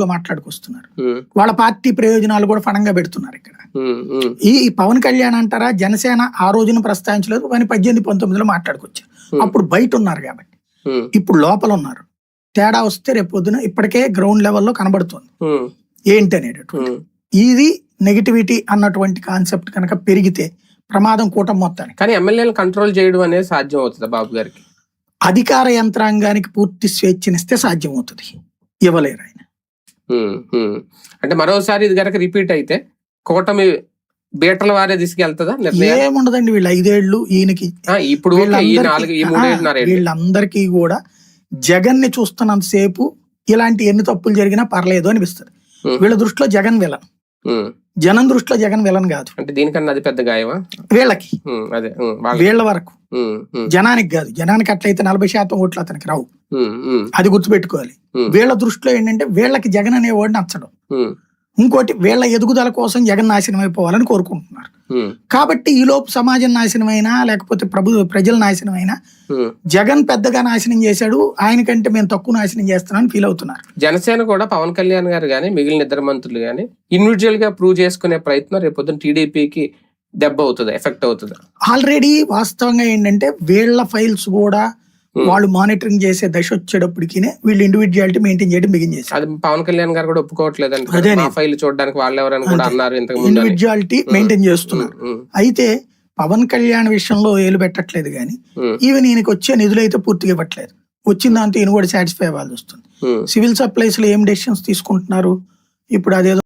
గా మాట్లాడుకొస్తున్నారు. వాళ్ళ పార్టీ ప్రయోజనాలు కూడా ఫణంగా పెడుతున్నారు ఇక్కడ. ఈ పవన్ కళ్యాణ్ అంటారా జనసేన ఆ రోజున ప్రస్తావించలేదు కానీ పద్దెనిమిది పంతొమ్మిదిలో మాట్లాడుకొచ్చారు. అప్పుడు బయట ఉన్నారు కాబట్టి ఇప్పుడు లోపల ఉన్నారు తేడా వస్తే రేపు పొద్దున ఇప్పటికే గ్రౌండ్ లెవెల్లో కనబడుతుంది. ఏంటి అనేటటువంటి. ఇది నెగిటివిటీ అన్నటువంటి కాన్సెప్ట్ కనుక పెరిగితే ప్రమాదం కూటమి మొత్తానికి. కానీ ఎమ్మెల్యేలు కంట్రోల్ చేయడం అనేది సాధ్యం అవుతుందా బాబు గారికి? అధికార యంత్రాంగానికి పూర్తి స్వేచ్ఛనిస్తే సాధ్యమవుతుంది. ఇవ్వలేరు ఆయన. అంటే మరోసారి ఇది గనక రిపీట్ అయితే కూటమి బీటల వారే తీసుకెళ్తుందా ఏముండదండి వీళ్ళు ఐదేళ్ళు ఈయనకి ఇప్పుడు వీళ్ళందరికీ- కూడా జగన్ని చూస్తున్నంత సేపు ఇలాంటి ఎన్ని తప్పులు జరిగినా పర్లేదు అనిపిస్తుంది. వీళ్ళ దృష్టిలో జగన్ విలన్. జనం దృష్టిలో జగన్ విలన్ కాదు. అంటే దీనికన్నా అది పెద్ద గాయమా? వీళ్ళకి. అదే వాళ్ళ వరకు. జనానికి కాదు. జనానికి అట్లయితే నలభై శాతం ఓట్లు అతనికి రావు. అది గుర్తుపెట్టుకోవాలి. వీళ్ళ దృష్టిలో ఏంటంటే వీళ్ళకి జగన్ అనేవాడు నచ్చడం. ఉమ్, ఇంకోటి వీళ్ళ ఎదుగుదల కోసం జగన్ నాశనం అయిపోవాలని కోరుకుంటున్నారు కాబట్టి ఈ లోపు సమాజం నాశనమైనా లేకపోతే ప్రభు ప్రజల నాశనమైనా. జగన్ పెద్దగా నాశనం చేశాడు ఆయనకంటే మేము తక్కువ నాశనం చేస్తున్నామని ఫీల్ అవుతున్నారు. జనసేన కూడా పవన్ కళ్యాణ్ గారు గానీ మిగిలిన ఇద్దరు మంత్రులు గానీ ఇండివిజువల్గా ప్రూవ్ చేసుకునే ప్రయత్నం రేపు పొద్దున్న టీడీపీకి దెబ్బ అవుతుంది ఎఫెక్ట్ అవుతుంది. ఆల్రెడీ వాస్తవంగా ఏంటంటే వీళ్ళ ఫైల్స్ కూడా వాళ్ళు మానిటరింగ్ చేసే దశ వచ్చేటప్పటికి వీళ్ళు ఇండివిజువాలిటీ మెయింటైన్ చేయడం బిగిన్ చేశారు. అది పవన్ కళ్యాణ్ గారు కూడా నేను- ఫైల్ చూడడానికి వాళ్ళు ఎవరని కూడా. అన్నారు. ఇండివిజువాలిటీ మెయింటైన్ చేస్తున్నారు. అయితే పవన్ కళ్యాణ్ విషయంలో ఏలు పెట్టట్లేదు కానీ ఈవెన్ ఈయనకి వచ్చే నిధులు అయితే పూర్తిగా ఇవ్వట్లేదు. వచ్చిన దాంతో ఈయన కూడా సాటిస్ఫై అవ్వాల్సి వస్తుంది. సివిల్ సప్లైస్లో ఏం డెసిషన్స్ తీసుకుంటున్నారు? ఇప్పుడు అదేదో